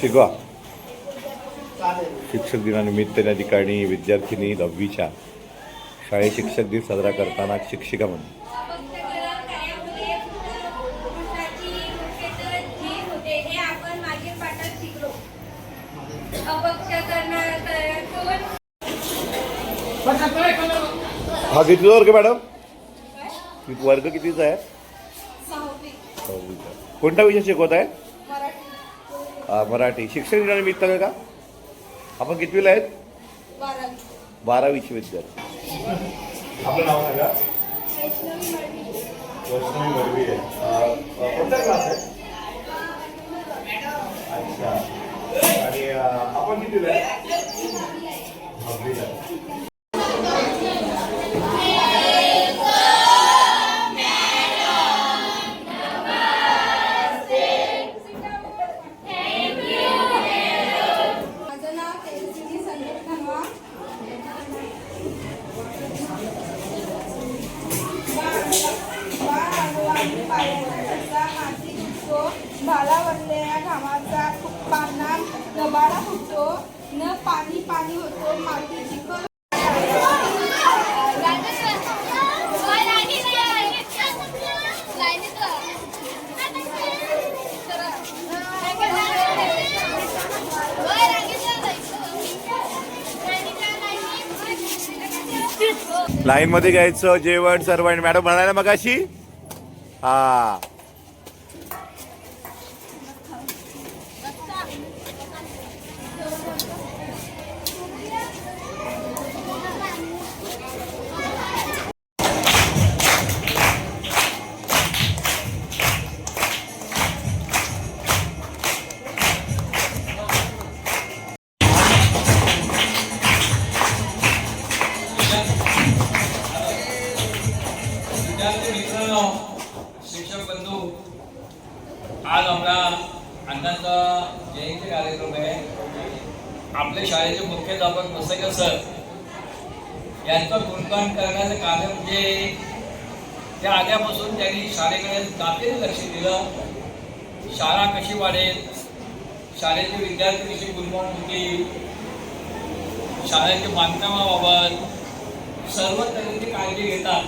शिकवा. शिक्षक दिनानिमित्त या ठिकाणी विद्यार्थिनी दहावीच्या शाळेत शिक्षक दिन साजरा करताना शिक्षिका म्हणून अपक्षकरण कार्यामध्ये पुरुषाची मुख्यत्वे जी होते हे आपण मागील पाठात शिकलो अपक्षकरणातून हा कितीचा वर्ग मॅडम? किती- वर्ग कितीचा आहे. कोणता विषय शिकवत आहे? हा, मराठी. शिक्षक दिनानिमित्त का? आपण कितवीला आहेत? बारावीचे विद्यार्थी. आपलं नाव सांगा. वैष्णवी मडवी आहे. अं, अं, कोणता क्लास आहे? अच्छा. आणि आपण कितीला आहे. पाणी होतो लाईन मध्ये घ्यायचं जेवण सर्व. मॅडम म्हणाल्या मग अशी हा. यांचं गुणगान करण्याचं कारण म्हणजे त्या आल्यापासून त्यांनी शाळेकडे जातीने लक्ष दिलं. शाळा कशी वाढेल? शाळेचे विद्यार्थी कशी गुणवान होतील? शाळेच्या बांधकामाबाबत सर्व तऱ्हेची काळजी घेतात.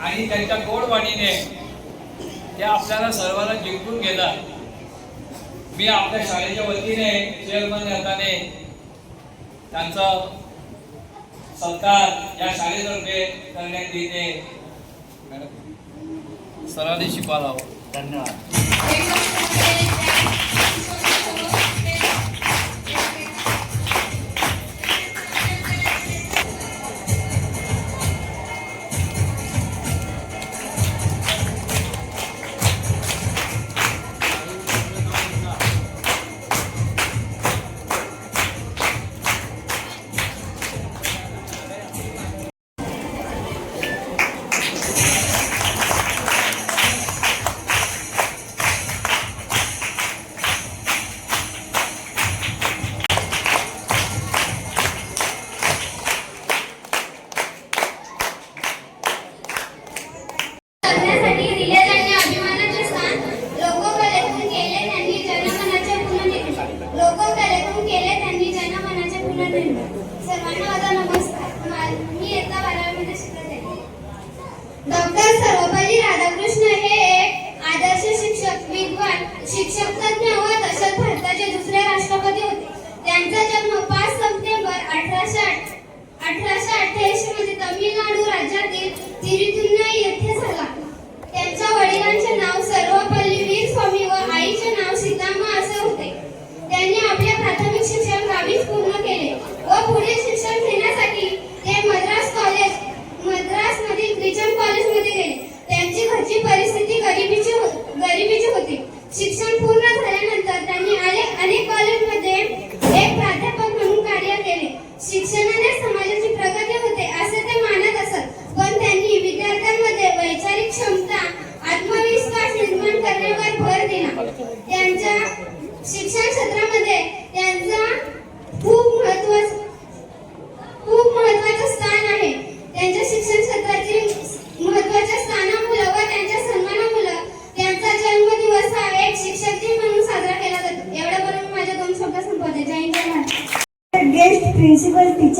आणि त्यांच्या गोडवाणीने ते आपल्याला सर्वांना जिंकून घेतात. मी आपल्या शाळेच्या वतीने चेअरमन नेताने त्यांचं सत्कार या शाळेतर्फे करण्यात येते. सरांनी शिकवायला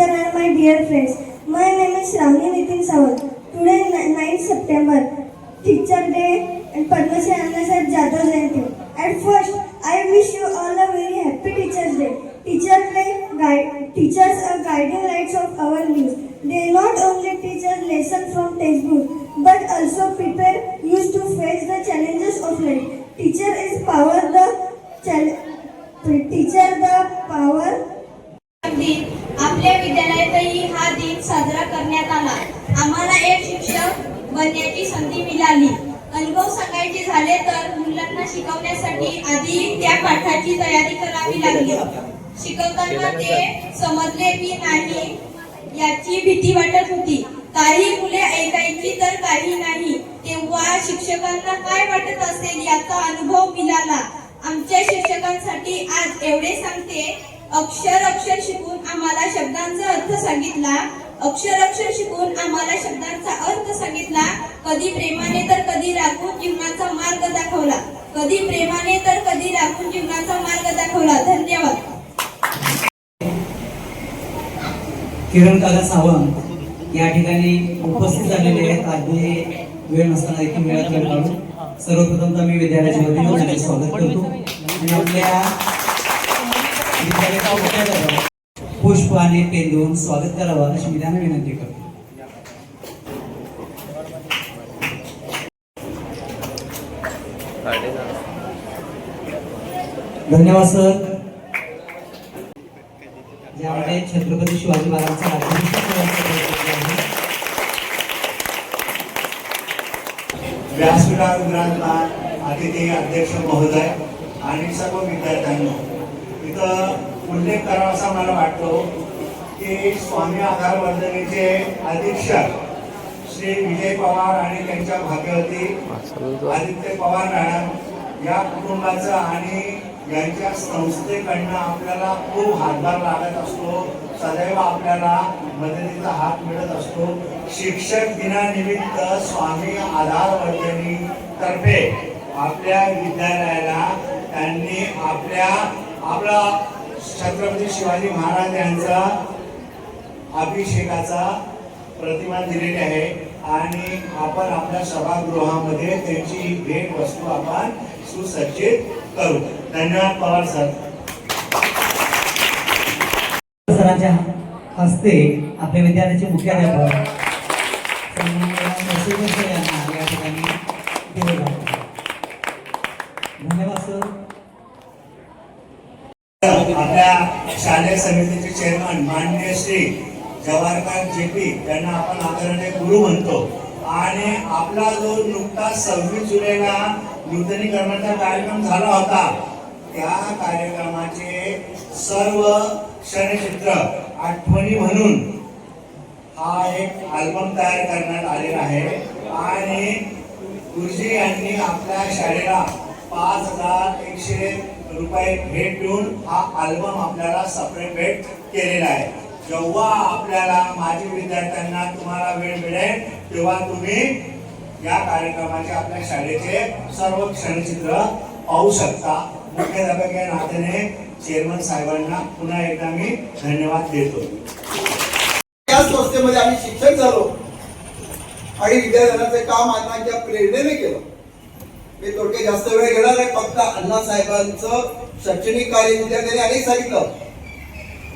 my dear friends my name is Shravani Nitin Sawant. Today, ni- 9th September, Teacher Day and Padma Shri Annasaheb Jadhav Jayanti. At first, I wish you all a very happy Teachers Day. Teacher Day guide, teachers are guiding lights of our lives. They not only teach us lessons from textbook, but also prepare us to face the challenges of life. Teacher is power the challenge teacher the power आपल्या विद्यालयातही हा दिन साजरा करण्यात आला. आम्हाला एक शिक्षक बनण्याची संधी मिळाली. अनुभव सांगायचे झाले तर मुलांना शिकवण्यासाठी आधी त्या पाठाची तयारी करावी लागली. शिकवताना ते समजले की नाही याची भीती वाटत होती. काही मुले ऐकायची तर काही नाही. तेव्हा शिक्षकांना काय वाटत असेल याचा अनुभव मिळाला. आमच्या शिक्षकांसाठी आज एवढे सांगते. अक्षर अक्षर शिकू शब्दांचा अर्थ सांगितला. अक्षर अक्षर शिकून आम्हाला शब्दांचा अर्थ सांगितला. कधी प्रेमाने तर कधी राखून जीवनाचा मार्ग दाखवला. कधी प्रेमाने तर कधी राखून जीवनाचा मार्ग दाखवला. धन्यवाद. किरण काका सावंत या ठिकाणी उपस्थित झालेले आहेत. आजही वेळ नसताना देखील वेळात वेळ काढून सर्वप्रथम तर मी विद्यालयाच्या वतीने त्यांचे स्वागत करतो. आणि आपल्या विद्यालयाच्या मुख्याध्यापक पुष्प आणि पेन देऊन स्वागत करावं अशी मी त्यांना विनंती करतो. धन्यवाद सर. ज्यामध्ये छत्रपती शिवाजी महाराजांचा राज्याभिषेक सोहळ्याचा विराजमान अतिथी अध्यक्ष महोदय आणि सर्व विद्यार्थ्यांना इथं उल्लेख करावा असा मला वाटतो की स्वामी आधार वर्धनेचे अधीक्षक श्री विजय पवार आणि त्यांच्या भाग्यवती आदित्य पवार मॅडम या कुटुंबाचं आणि यांच्या संस्थेकडनं आपल्याला खूप हातभार लागत असतो. सदैव आपल्याला मदतीचा हात मिळत असतो. शिक्षक दिनानिमित्त स्वामी आधार वर्धनी तर्फे आपल्या विद्यालयाला त्यांनी आपल्या आपला छत्रपती शिवाजी महाराज यांचा अभिषेकाचा प्रतिमा दिलेली आहे. आणि आपण आपल्या सभागृहामध्ये त्यांची भेट वस्तू आपण सुसज्जित करू. धन्यवाद पवार सर. सरांच्या हस्ते आपल्या विद्यालयाचे मुख्याध्यापक सन्माननीय नरसिंह सर यांना या ठिकाणी दिले जाते धन्यवाद सर आपल्या शालेय समितीचे चेअरमन मान्य श्री जवाहरलाल जेपी यांना आपण आदरणीय गुरु म्हणतो. आणि आपला जो नुकताच सव्वीस जुलैला नूतनीकरणाचा कार्यक्रम झाला होता त्या कार्यक्रमाचे सर्व क्षणचित्र आठवणी म्हणून हा एक अल्बम तयार करण्यात आलेला आहे. आणि गुरुजी यांनी आपल्या शाळेला पाच हजार एकशे रुपये भेट देऊन हा अल्बम आपल्याला सपरेट भेट केलेला आहे. जेव्हा आपल्याला माजी विद्यार्थ्यांना तुम्हाला वेळ मिळेल तेव्हा तुम्ही या कार्यक्रमाचे आपल्या शाळेचे सर्व क्षणचित्र पाहू शकता. मुख्याध्यापक या नात्याने चेअरमन साहेबांना पुन्हा एकदा मी धन्यवाद देतो. त्या संस्थेमध्ये आम्ही शिक्षक झालो. आणि विद्यार्थ्यांचे काम अण्णांच्या प्रेरणेने केलं. मी थोडके जास्त वेळ घेणार नाही फक्त अण्णासाहेबांचं शैक्षणिक कार्य विद्यार्थ्यांनी अनेक सांगितलं.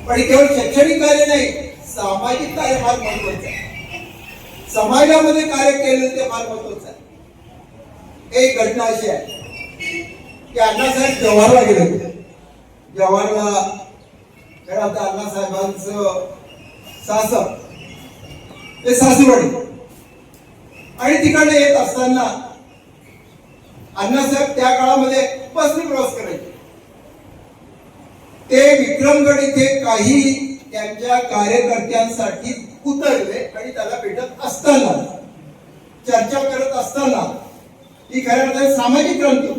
पण केवळ शैक्षणिक कार्य नाही सामाजिक कार्य फार महत्वाचं आहे. समाजामध्ये कार्य केलेलं ते फार महत्वाचं आहे. एक घटना अशी आहे की अण्णासाहेब जव्हारला गेले होते. जव्हारला कारण आता अण्णासाहेबांचं सासर ते सासूवाडी आणि तिकडे येत असताना अण्णासाहेब त्या काळामध्ये बसने प्रवास करायचे. ते विक्रमगड इथे काही त्यांच्या कार्यकर्त्यांसाठी उतरले आणि त्याला भेटत असताना चर्चा करत असताना ही खऱ्या अर्थाने सामाजिक क्रांती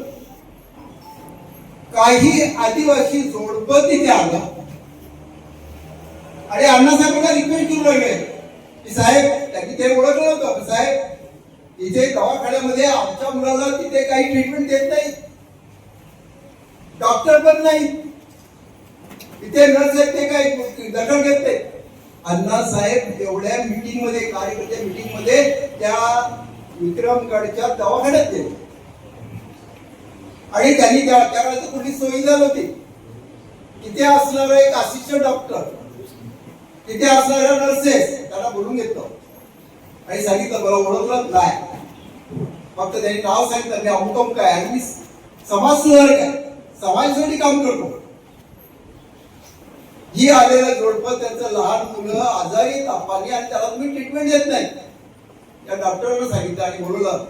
काही आदिवासी जोडप तिथे आला. आणि अण्णासाहेबांना रिक्वेस्ट करू लागले. की साहेब त्यांनी ते ओळखलं होतं साहेब इथे दवाखान्यामध्ये आमच्या मुलाला तिथे काही ट्रीटमेंट देत नाही. डॉक्टर पण नाही. इथे नर्स आहेत ते काही दखल घेत नाही अण्णासाहेब एवढ्या मिटिंगमध्ये कार्यकर्त्या मिटिंगमध्ये त्या विक्रमगडच्या दवाखान्यात गेले. आणि त्यांनी त्या त्या वेळेस कुठली सोयी झाली होती. तिथे असणारा एक असिस्टंट डॉक्टर तिथे असणाऱ्या नर्सेस त्याला बोलून घेतलं. आणि सांगितलं बरं ओळखलं नाही. फक्त त्यांनी नाव सांगितलं मी अमुक अमुक आहे. आणि मी समाज सुधारक आहे. समाजासाठी काम करतो. ही आलेलं जोडपं त्यांचं लहान मुलं आजारी तापाने आणि त्याला तुम्ही ट्रीटमेंट देत नाही. त्या डॉक्टरांना सांगितलं आणि बोलवलं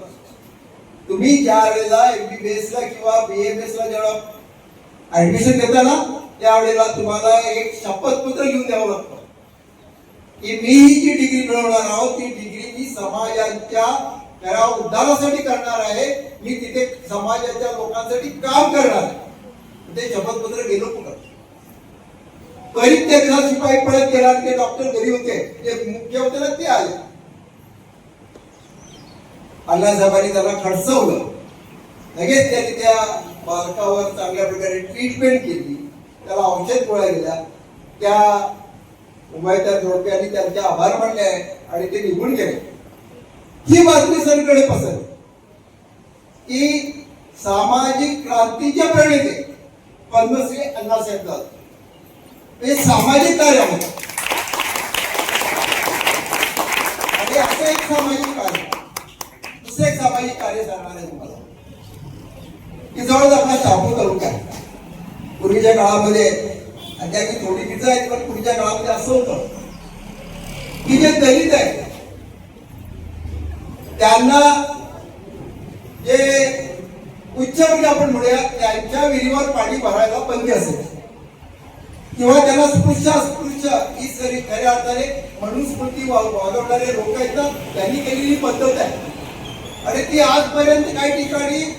तुम्ही ज्या वेळेला एमबीबीएस ला किंवा बीएमएस ला जेव्हा ऍडमिशन घेता ना त्यावेळेला तुम्हाला एक शपथपत्र घेऊन द्यावं लागतं. की मी ही जी डिग्री मिळवणार आहोत ती डिग्री मी समाजाच्या खऱ्या उद्धारासाठी करणार आहे. मी तिथे समाजाच्या लोकांसाठी काम करणार आहे. ते शपथपत्र गेलो कुठं? ते त्याला शिपाई पळत गेला ते डॉक्टर घरी होते. ते मुख्य होते ना ते आले. अण्णासाहेबांनी त्याला खडसवलं. लगेच त्यांनी त्या बालकावर चांगल्या प्रकारे ट्रीटमेंट केली. त्याला औषध गोळ्या दिल्या. त्या उमायत्या जोडपे यांनी त्यांचे आभार मानले आहे आणि ते निघून गेले. ही बातमी सगळीकडे पसरली. की सामाजिक क्रांतीचे प्रणेते पद्मश्री अण्णासाहेब जाधव हे सामाजिक कार्यामध्ये आणि असं एक सामाजिक कार्य. दुसरं एक सामाजिक कार्य सांगणार आहे तुम्हाला. की जवळच आपला शहापूर तालुका आहे. पूर्वीच्या काळामध्ये आणि ही थोडी तिचं आहेत पण पूर्वीच्या काळामध्ये असं होतं. की जे दलित आहेत त्यांना जे म्हणजे आपण म्हणूया त्यांच्या विहिरीवर पाणी भरायला बंदी असेल. किंवा त्यांना स्पृश्य अस्पृश्य ही सरी खऱ्या अर्थाने मनुस्मृती वा- वागवणारे लोक आहेत ना त्यांनी केलेली पद्धत आहे. आणि ती आजपर्यंत काही ठिकाणी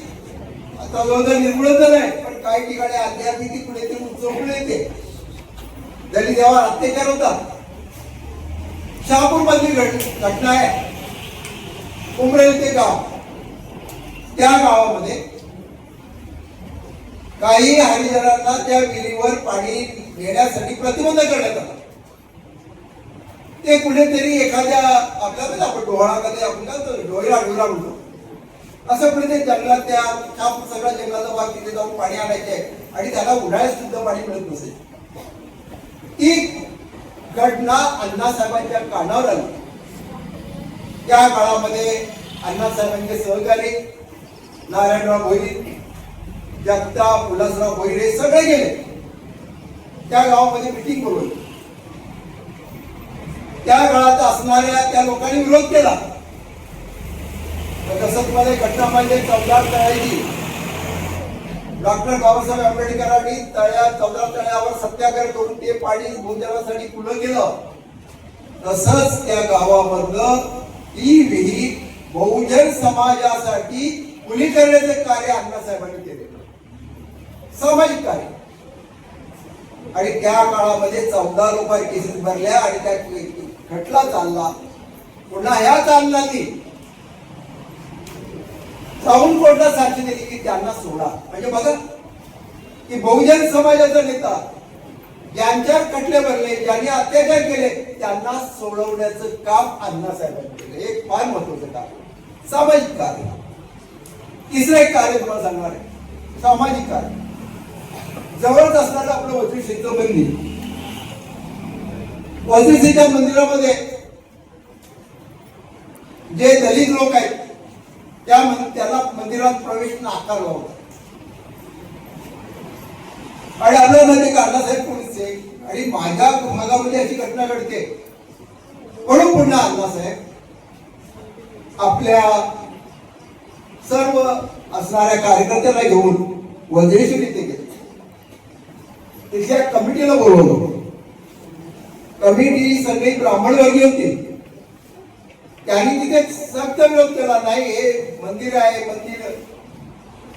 आता जवळजवळ निर्मूलन नाही पण काही ठिकाणी अध्यात्मिक पुढे ते उंचवून येते. दलित देवावर अत्याचार होता शहापूर मधली घट- घटना आहे. उमरेल ते गाव. त्या गावामध्ये काही हरिजनांना त्या विहिरीवर पाणी नेण्यासाठी प्रतिबंध करण्यात आला. ते कुठेतरी एखाद्या आपल्याला आपण डोहाळामध्ये आपण काय डोळा डोळा म्हणतो असं कुठेतरी जंगलात त्या त्या सगळ्या जंगलाचा भाग तिथे जाऊन पाणी आणायचे आणि त्याला उन्हाळ्यात सुद्धा पाणी मिळत नसेल ती घटना अण्णासाहेबांच्या कानावर आली. त्या काळामध्ये अण्णासाहेबांचे सहकारी नारायणराव भोईर जगताप उल्हासराव भोईरे सगळे गेले. त्या गावामध्ये मिटिंग बोलवली त्या काळात असणाऱ्या त्या लोकांनी विरोध केला. तर तसं तुम्हाला घटना म्हणजे चौदार करायची डॉक्टर बाबासाहेब आंबेडकरांनी तळ्या चौदा तळ्यावर सत्याग्रह करून ते पाणी भूजनासाठी खुलं केलं तसंच त्या गावामधलं ही विहीर बहुजन समाजासाठी खुली करण्याचे कार्य अण्णासाहेबांनी केले सामाजिक कार्य. आणि त्या काळामध्ये चौदा रुपये केसेस भरल्या आणि त्या खटला चालला. पुन्हा ह्या चालण्याची टाउन कोर्टला साक्षी दिली की त्यांना सोडा. म्हणजे बघा की बहुजन समाजाचा नेता ज्यांच्या खटले भरले ज्यांनी अत्याचार केले त्यांना सोडवण्याचं काम अण्णासाहेबांनी केलं. एक फार महत्वाचं काम सामाजिक कार्य. तिसरं एक कार्य तुम्हाला सांगणार आहे. सामाजिक कार्य. जवळच असणारं आपलं वज्रशेचं मंदिर. वज्रशेच्या मंदिरामध्ये जे दलित लोक आहेत त्या त्याला मंदिरात प्रवेश नाकारला होता आणि अण्णासाहेब अण्णासाहेब पोलीसचे आणि माझ्या भागामध्ये म्हणजे अशी घटना घडते. म्हणून पुन्हा अण्णासाहेब आपल्या सर्व असणाऱ्या कार्यकर्त्यांना घेऊन वज्रेश्वर इथे गेले. तिथल्या कमिटीला बोलवलं. कमिटी सगळी ब्राह्मणवर्गीय होती. त्यांनी तिथे सक्त विरोध केला नाही हे मंदिर आहे मंदिर.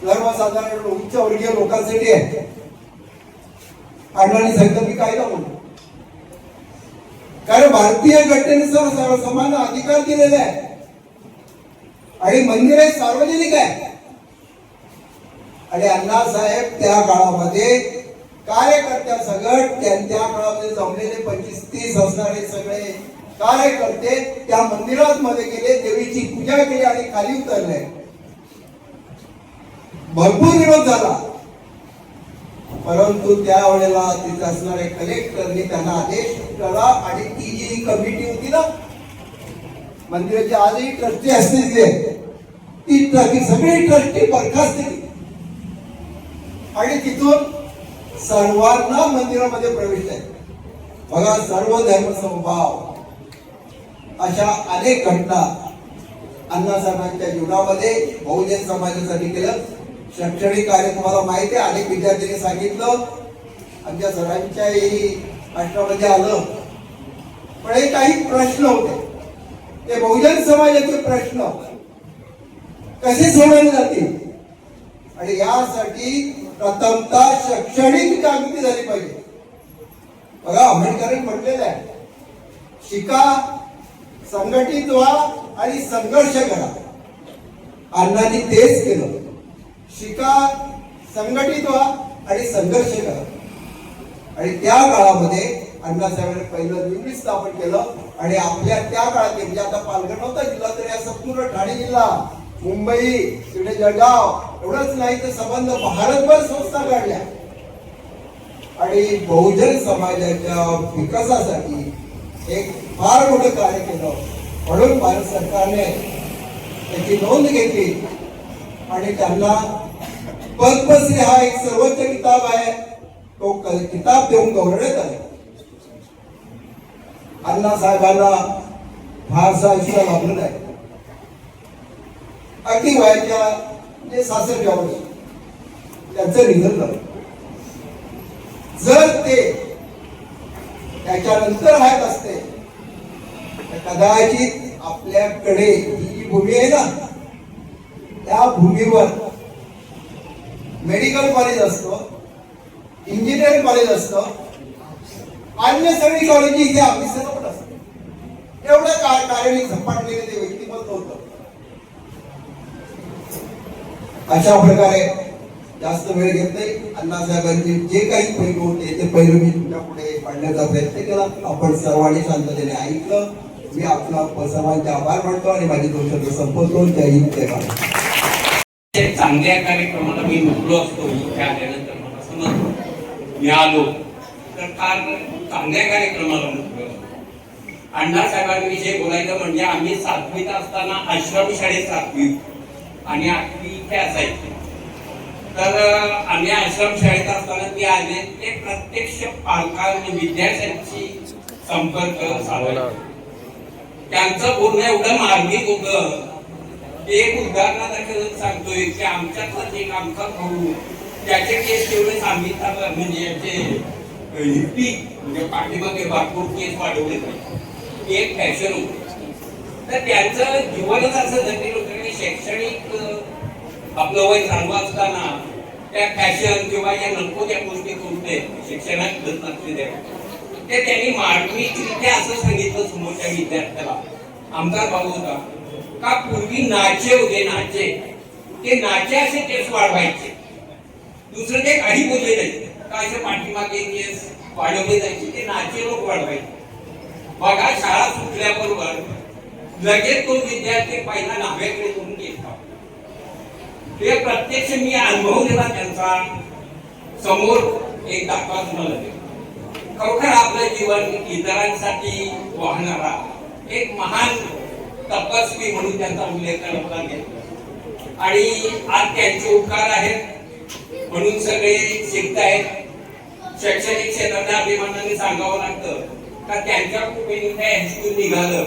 सर्वसाधारण उच्च वर्गीय लोकांसाठी आहे. अण्णांनी सांगितलं मी कायदा म्हणतो कारण भारतीय घटनेनुसार सर्व समान अधिकार दिलेले आहे. आणि मंदिर हे सार्वजनिक आहे. आणि अण्णासाहेब त्या काळामध्ये कार्यकर्त्या सगट त्या काळामध्ये जमलेले पंचवीस तीस असणारे सगळे कार्यकर्ते त्या मंदिरात मध्ये गेले देवीची पूजा केली आणि खाली उतरले. भरपूर विरोध झाला. परंतु त्यावेळेला तिथे असणारे कलेक्टरनी त्यांना आदेश करा आणि ती जी कमिटी होती ना मंदिराची आजही ट्रस्टी असते ती ती सगळी ट्रस्टी बरखास्त केली. आणि तिथून सर्वांना मंदिरामध्ये प्रवेश आहे. बघा सर्व धर्म समभाव. अशा अनेक घटना अण्णासाहेबांच्या जीवनामध्ये बहुजन समाजासाठी केलं. शैक्षणिक कार्य तुम्हाला माहिती आहे अनेक विद्यार्थ्यांनी सांगितलं. आमच्या सरांच्याही राष्ट्रामध्ये आलं. पण हे काही प्रश्न होते. ते बहुजन समाजाचे प्रश्न. कसे सोडवले जातील? आणि यासाठी प्रथमतः शैक्षणिक जागृती झाली पाहिजे. बघा आंबेडकरांनी म्हटलेलं आहे शिका संघटित व्हा आणि संघर्ष करा. अण्णांनी तेच केलं. शिका संघटित व्हा आणि संघर्ष करा. आणि त्या काळामध्ये अण्णासाहेबांनी पहिलं युनिट स्थापन केलं आणि आपल्या त्या काळात म्हणजे आता पालघर नव्हता जिल्हा तर या संपूर्ण ठाणे जिल्हा मुंबई तिकडे जळगाव एवढंच नाही तर संबंध भारतभर संस्था काढल्या. आणि बहुजन समाजाच्या विकासासाठी एक फार मोठं कार्य केलं म्हणून भारत सरकारने त्याची नोंद घेतली. आणि त्यांना पद्मश्री हा एक सर्वोच्च किताब आहे. तो किताब देऊन गौरवण्यात आले. अण्णासाहेबांना फारसा आयुष्य लाभलं नाही. अगदी वयाच्या म्हणजे सासरच्या वर्षी त्यांचं निधन झालं. जर ते त्याच्यानंतर राहत असते तर कदाचित आपल्याकडे ही जी भूमी आहे ना. त्या भूमीवर मेडिकल कॉलेज असतं इंजिनिअरिंग कॉलेज असतं अन्य सगळी कॉलेज इथे आपली सर्व असते. एवढं काय कार्य झपाटलेले ते व्यक्तिमत्व होतं अशा प्रकारे जास्त वेळ घेत नाही. अण्णासाहेबांनी जे काही पैलू होते ते पैलू मी तुमच्यापुढे मांडण्याचा प्रयत्न केला. आपण सर्वांनी शांततेने ऐकलं. मी आपला सर्वांचे आभार मानतो आणि माझी दोन शब्द संपवतो. जय हिंद जय भारत. चांगल्या कार्यक्रमाला मी नुकलो असतो. इथे आल्यानंतर मला मी आलो. तर फार चांगल्या कार्यक्रमाला नुकलो अण्णासाहेबांविषयी बोलायचं म्हणजे आम्ही सातवीत असताना आश्रम शाळेत सातवी आणि आठवी इथे असायची. तर आम्ही आश्रम शाळेत असताना ती आले. ते प्रत्यक्ष पालकांनी विद्यार्थ्यांशी संपर्क साधला त्यांचं पूर्ण एवढं मार्मिक होतं एक उदाहरणादाखल सांगतोय की आमच्यातलाच एक आमचा भाऊ त्याचे केस तेवढे सांगितलं म्हणजे याचे हिप्पी म्हणजे पाठीमागे भरपूर केस वाढवले नाही एक फॅशन होती. तर त्यांचं जीवनच असं जटिल होतं. शैक्षणिक आपलं वय चालू असताना त्या फॅशन किंवा या नको त्या गोष्टी कोणते शिक्षणात घडत नसते ते त्यांनी मार्मिकरित्या असं सांगितलं समोरच्या विद्यार्थ्याला. आमचा भाऊ होता. का पूर्वी नाचे होते नाचे. ते नाचे असे केस वाढवायचे. दुसरं ते काही बोलले नाही. का असे पाठीमागे केस वाढवले जायचे? ते नाचे लोक वाढवायचे. बघा शाळा सुटल्याबरोबर लगेच तो विद्यार्थी पहिला नाव्याकडे करून घेतला ते प्रत्यक्ष मी अनुभव दिला त्यांचा. समोर एक दाखवा तुम्हाला. खरोखर आपलं जीवन इतरांसाठी वाहणारा एक महान तपस्वी म्हणून त्यांचा उल्लेख करण्यात घेतला आणि आज त्यांचे उपकार आहेत. म्हणून सगळे शिकतायत शैक्षणिक क्षेत्राच्या अभिमानाने सांगावं लागतं. का त्यांच्या कुटुंबीने त्या हायस्कूल निघालं?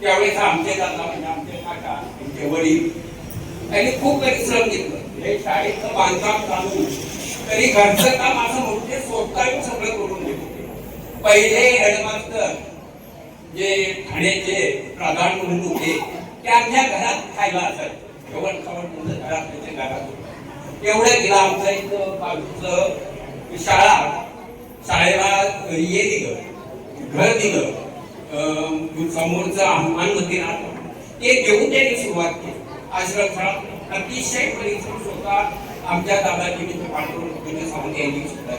त्यावेळेस आमचे दादा म्हणजे आमचे काका आमचे वडील त्यांनी खूप परिश्रम घेतलं. हे शाळेचं बांधकाम चालू तरी घरचं काम असं म्हणून ते स्वतः सगळं करून देत होते. पहिले हेडमास्टर जे ठाण्याचे प्रधान म्हणून होते ते आमच्या घरात खायला असत जेवण खावण म्हणजे घरात त्याच्या घरात होतं. एवढं गेलं आमचं एक बाजूचं शाळा. शाळेला हे दिलं. घर दिलं. समोरचं हनुमान मंदिर आलं ते घेऊन त्यांनी सुरुवात केली. आश्रमशाळा अतिशय परिश्रम स्वतः आमच्या दादाजी मित्र पांडुरंग सावंत यांनी सुद्धा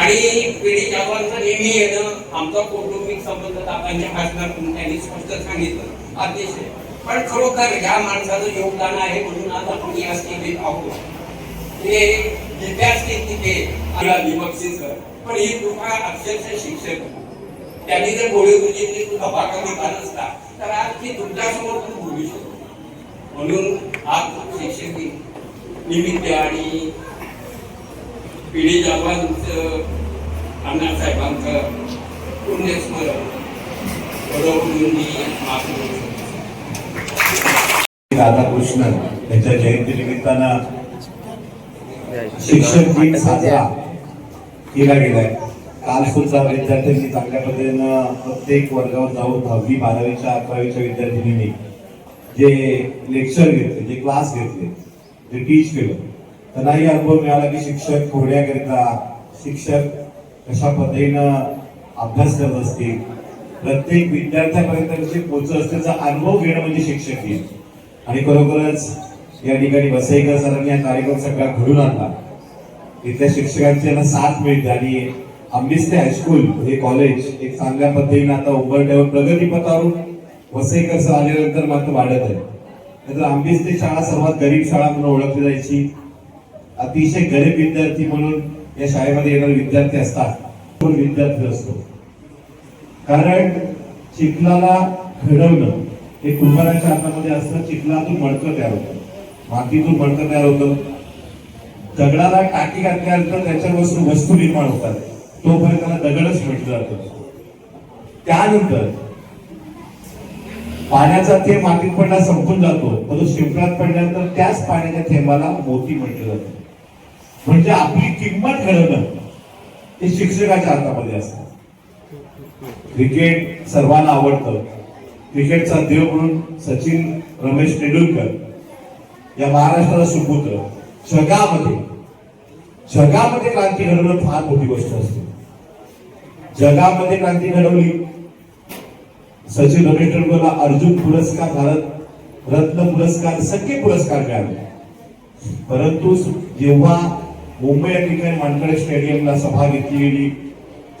आणि पिढी जावांचं नेहमी येणं आमचा कौटुंबिक संबंध दादांच्या भाषणातून त्यांनी स्पष्ट सांगितलं. अतिशय. पण खरोखर ह्या माणसाचं योगदान आहे म्हणून आज आपण या स्थितीत आहोत. हे विद्यार्थी तिथे आला बक्षीस पण ही कृपा अक्षरशः शिक्षक त्यांनी जर गोळे गुरुजींनी तुझा कमी घेतला नसता तर आज ती तुमच्यासमोर तू बोलू शकतो. म्हणून आज शिक्षक निमित्त आणि पिढी जवानचं अण्णासाहेबांचं पुण्यस्मरण राधाकृष्णन यांच्या जयंती निमित्तानं शिक्षक दिन साजरा केला गेलाय. काल सुद्धा विद्यार्थ्यांनी चांगल्या पद्धतीनं प्रत्येक वर्गावर जाऊन दहावी बारावीच्या अकरावीच्या विद्यार्थिनींनी जे लेक्चर घेतले जे क्लास घेतले जे टीच केलं त्यांनाही अनुभव मिळाला की शिक्षक कोरड्याकरिता शिक्षक कशा पद्धतीनं अभ्यास करत असतील? प्रत्येक विद्यार्थ्यापर्यंत कसे पोचत असतील त्याचा अनुभव घेणं म्हणजे शिक्षक घेत आणि खरोखरच या ठिकाणी वसईकर सरांनी हा कार्यक्रम सगळा घडून आणला. इथल्या शिक्षकांची यांना साथ मिळते आणि आंबिस्ते हायस्कूल हे कॉलेज एक चांगल्या पद्धतीने आता उंबरठ्यावर प्रगतीपथावरून वसईकर आल्यानंतर मात्र वाढत आहे. नाहीतर आंबिस्ते शाळा सर्वात गरीब शाळा म्हणून ओळखली जायची. अतिशय गरीब विद्यार्थी म्हणून या शाळेमध्ये येणारे विद्यार्थी असतात. तो विद्यार्थी असतो. कारण चिखलाला घडवणं हे कुंभाराच्या हातामध्ये असतं चिखलातून मडकं तयार होतं. मातीतून मडकं तयार होतं. दगडाला टाकी घातल्यानंतर त्याच्यापासून वस्तू निर्माण होतात. तोपर्यंत त्याला दगडच म्हटलं जातं त्यानंतर पाण्याचा थेंब मातीत पडला संपून जातो. पण तो शिंपणात पडल्यानंतर त्याच पाण्याच्या थेंबाला मोती म्हटलं जातं. म्हणजे आपली किंमत घडवणं हे शिक्षकाच्या हातामध्ये असतं. क्रिकेट सर्वांना आवडतं. क्रिकेटचा देव म्हणून सचिन रमेश तेंडुलकर या महाराष्ट्राला सुपुत्र. जगामध्ये जगामध्ये क्रांती घडवणं फार मोठी गोष्ट असते. जगामध्ये क्रांती घडवली. सचिन रमेश तेंडुलकरला अर्जुन पुरस्कार भारत रत्न पुरस्कार सगळे पुरस्कार मिळाले. परंतु जेव्हा मुंबई या ठिकाणी मानकडे स्टेडियमला सभा घेतली गेली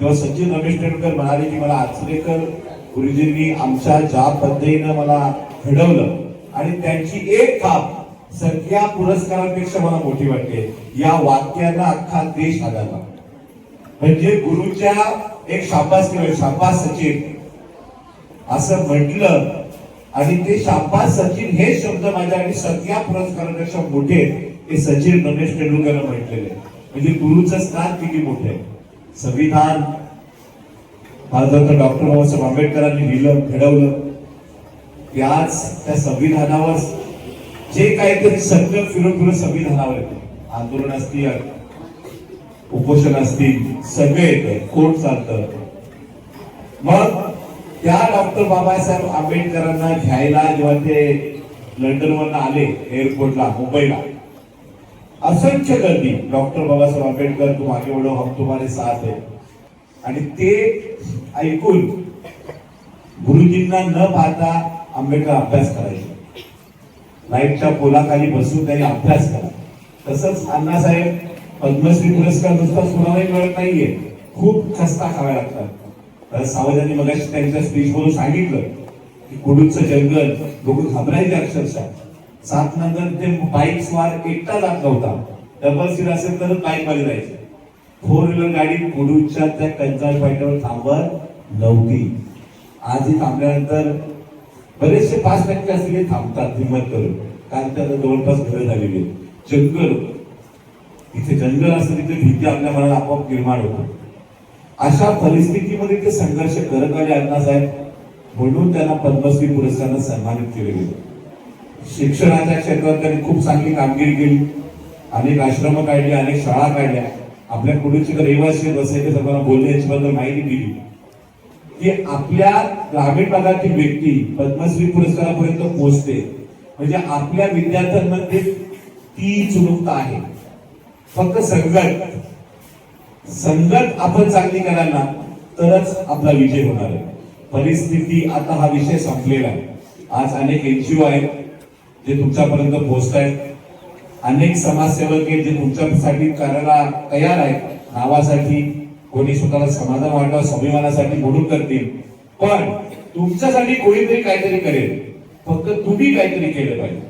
तेव्हा सचिन रमेश तेंडुलकर म्हणाले की मला आचरेकर गुरुजींनी आमच्या ज्या पद्धतीनं मला घडवलं आणि त्यांची एक काम सगळ्या पुरस्कारांपेक्षा मला मोठी वाटते. या वाक्याला अख्खा देश हादरला. म्हणजे गुरुच्या एक शाबास केलं शाबास सचिन. असं म्हटलं आणि ते शाबास सचिन हे शब्द माझ्या आणि सगळ्या पुरस्कारापेक्षा मोठे हे सचिन रमेश तेंडुलकर म्हटलेले. म्हणजे गुरुचं स्थान किती मोठे आहे. संविधान. भारताचं डॉक्टर बाबासाहेब आंबेडकरांनी लिहिलं घडवलं. त्याच त्या संविधानावर जे काहीतरी सगळं फिरून फिरून संविधानावर येते. आंदोलन असतील उपोषण असतील सगळे येते कोर्ट चालतं. मग त्या डॉक्टर बाबासाहेब आंबेडकरांना घ्यायला जेव्हा ते लंडनवरनं आले एअरपोर्टला मुंबईला असंख्य गर्दी. डॉक्टर बाबासाहेब आंबेडकर तू मागे वडो हम तुम्हारे साथ आहे आणि ते ऐकून गुरुजींना न पाहता आंबेडकर अभ्यास करायचे. लाईटच्या पोलाखाली बसून त्यांनी अभ्यास करा तसंच अण्णासाहेब पद्मश्री पुरस्कार नुसता सुनावणी मिळत नाहीये. खूप खस्ता खाव्या लागतात. तर सावजांनी मग त्यांच्या स्पीच मधून सांगितलं की कुडूचं जंगल लोक घाबरायचे अक्षरशः. सात नंतर ते बाईक स्वार एकटा जात नव्हता. डबल सीट असेल तर बाईकमध्ये जायचं. फोर व्हीलर गाडी कुडूच्या त्या कंचाळ फाट्यावर थांबत नव्हती. आजही थांबल्यानंतर बरेचसे पाच टक्के असलेले थांबतात हिंमत करून. कारण त्याला जवळपास घरं झालेली जंगल होतं. इथे जंगल असतं तिथे भीती आपल्या मनाला आपोआप निर्माण होतो. अशा परिस्थितीमध्ये ते संघर्ष करत आले अण्णासाहेब. म्हणून त्यांना पद्मश्री पुरस्कारानं सन्मानित केले गेले. शिक्षणाच्या क्षेत्रात त्यांनी खूप चांगली कामगिरी केली. अनेक आश्रम काढले अनेक शाळा काढल्या. आपल्या कुडूची तर रहिवासी बसायचे सर्वांना बोलले याच्याबद्दल माहिती दिली. की आपल्या ग्रामीण भागातील व्यक्ती पद्मश्री पुरस्कारापर्यंत पोहोचते. म्हणजे आपल्या विद्यार्थ्यांमध्ये ती चुरुकता आहे. फक्त संघट संगत आपण चांगली करायला ना तरच आपला विजय होणार आहे. परिस्थिती आता हा विषय संपलेला आहे. आज अनेक एनजीओ आहेत जे तुमच्यापर्यंत पोहोचत आहेत अनेक समाजसेवक आहेत जे तुमच्यासाठी करायला तयार आहेत. नावासाठी कोणी स्वतःला समाधान वाटणं स्वाभिमानासाठी म्हणून करतील. पण तुमच्यासाठी कोणीतरी काहीतरी करेल. फक्त तुम्ही काहीतरी केलं पाहिजे.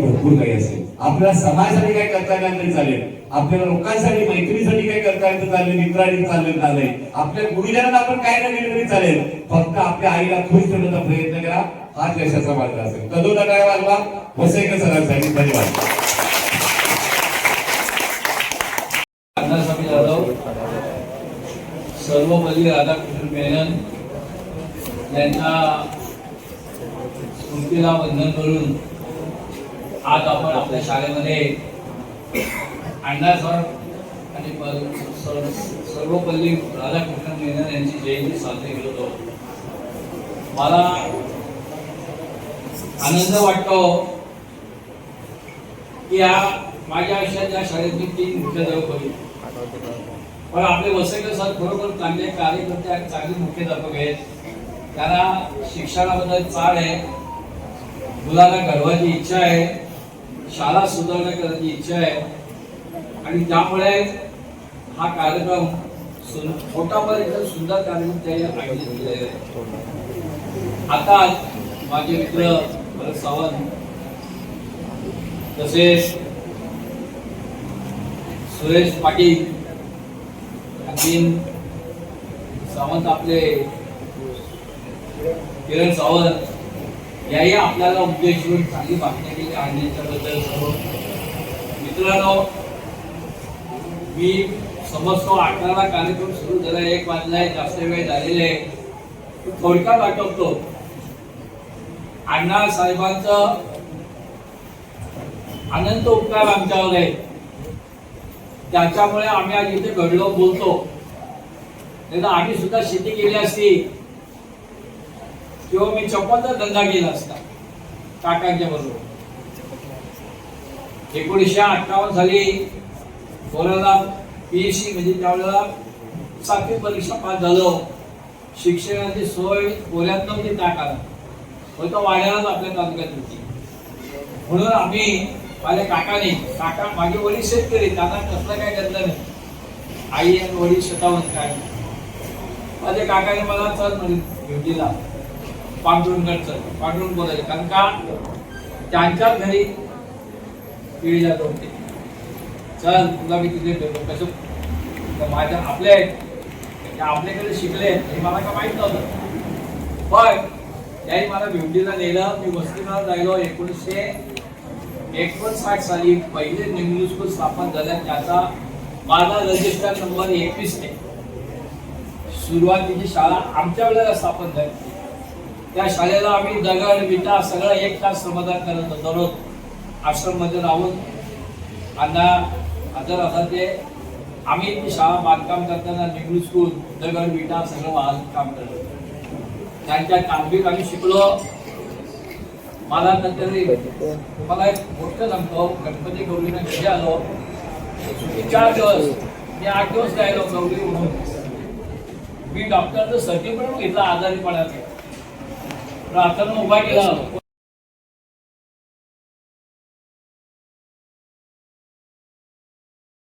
भरपूर काही असेल. आपल्या समाजासाठी काय करता येणार तरी चालेल. आपल्याला लोकांसाठी मैत्रीसाठी काय करता येतं चाललंय? मित्रांनी चाललं चालेल आपल्या गुरुजनांना आपण काय ना केलं तरी चालेल? फक्त आपल्या आईला खुश ठेवण्याचा प्रयत्न करा. हाच यशाचा मार्ग असेल. कदो काय वाजवा? वसईकर सरांसाठी धन्यवाद. अण्णासाहेब जाधव सर्वपल्ली राधाकृष्ण मेनन यांना स्मृतीला वंदन करून आज आपण आपल्या शाळेमध्ये अण्णासाहेब आणि सर्वपल्ली राधाकृष्ण मेनन यांची जयंती साजरी करत आहोत. मला आनंद वाटतो की या माझ्या आयुष्यात या शाळेतली तीन मुख्याध्यापक होईल. पण आपले वसईकर सर खरोखर चांगले कार्यकर्ते आणि चांगले मुख्याध्यापक आहेत. त्यांना शिक्षणाबद्दल चाळ आहे. मुलांना घडवायची इच्छा आहे. शाळा सुधारणा करायची इच्छा आहे. आणि त्यामुळे हा कार्यक्रम सुं- मोठापर्यंत सुंदर कार्यक्रम त्यांनी आयोजित केलेला आहे. आता माझे मित्र भरत सावंत तसेच सुरेश पाटील आणखीन सावंत आपले किरण सावंत याही आपल्याला उद्देशून चांगली बातमी केली आणण्याच्याबद्दल सर्व मित्रांनो मी समजतो आठवडा कार्यक्रम सुरू झाला एक वाजलाय जास्त वेळ झालेले आहे. थोडक्यात आठवतो अण्णा साहेबांचं अनंत उपकार आमच्यावर आहे. त्याच्यामुळे आम्ही आज इथे घडलो बोलतो. नाही तर आम्ही सुद्धा शेती केली असती किंवा मी चप्पलचा धंदा केला असता काकांच्या बरोबर. एकोणीसशे अठ्ठावन्न साली कोरोना पीएससी म्हणजे त्यावेळेला सातवी परीक्षा पास झालो. शिक्षणाची सोय कोऱ्यात नव्हती त्या काळात. फक्त वाड्यालाच आपल्या तालुक्यात होती. म्हणून आम्ही माझ्या काकाने काका माझे वडील शेतकरी त्यांना कसलं काय करत नाही. आई आणि वडील शेतावर काय? माझ्या काकाने मला चल म्हणे भेटीला पांडुरंगड चल. पांडुरंग बोलायचे. कारण का? त्यांच्याच घरी पिढी जात होते चल तुला मी तिथे देतो. कसं तर माझ्या आपले आहेत. ते आपल्याकडे शिकले हे मला का माहीत नव्हतं? पण त्याही मला भेवटीला नेलं. मी वस्तीला राहिलो एकोणीसशे एकोणसाठ साली पहिले निमणी स्कूल स्थापन झाल्या त्याचा माझा रजिस्टर नंबर एकवीस आहे. सुरुवातीची शाळा आमच्या वेळेला स्थापन झाली. त्या शाळेला आम्ही दगड विटा सगळं एक तास समाधान करत होतो. दररोज आश्रममध्ये राहून. अण्णा आता ते आम्ही शाळा बांधकाम करताना निगडू स्कूल दगड विटा सगळं बांधकाम काम करत त्यांच्या कामगिरी आम्ही शिकलो. मला नंतर मला एक गोष्ट सांगतो. गणपती गौरीला घरी आलो. चार दिवस मी आठ दिवस राहिलो गौरी म्हणून. मी डॉक्टरचं सर्टिफिकेट घेतलं आजारी पडायचं प्रार्थना उभा केला.